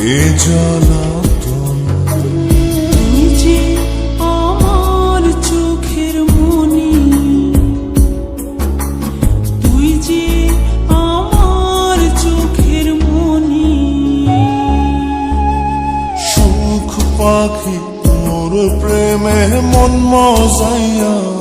এ জ্বালাতন তুই যে আমার চোখের মনি। তুই যে আমার চোখের মনি। সুখ পাখি তোর প্রেমে মন মজাইয়া।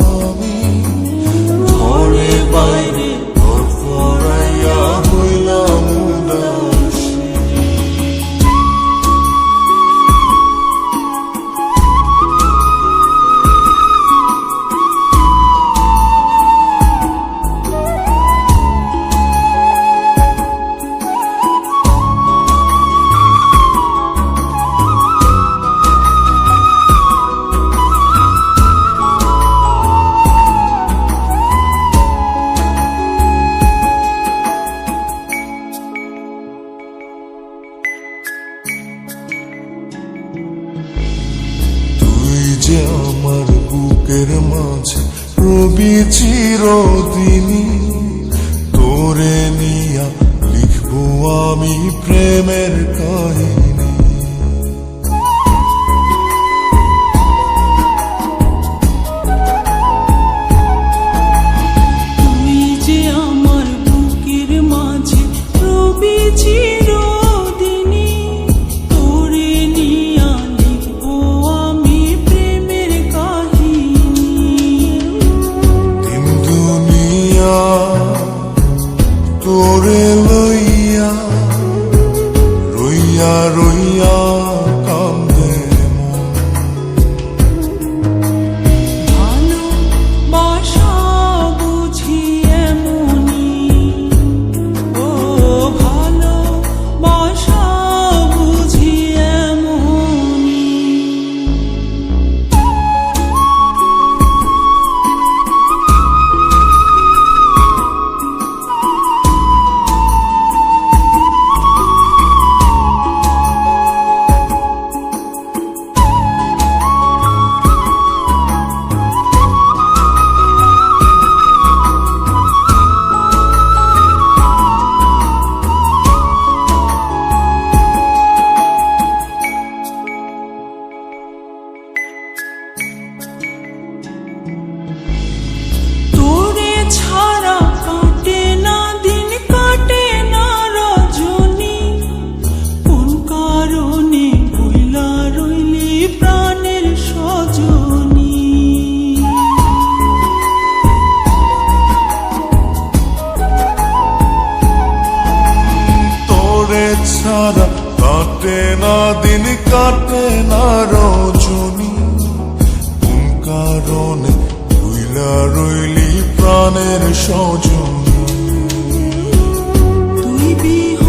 রবি চিরদিনী তোরে নিয়া লিখব আমি প্রেমের কাহিনী। ছাড়া কাটে না, দিন কাটে না রজনী। কোন কারণে রইলা রইলি প্রাণের সজনী? তুই বিহনে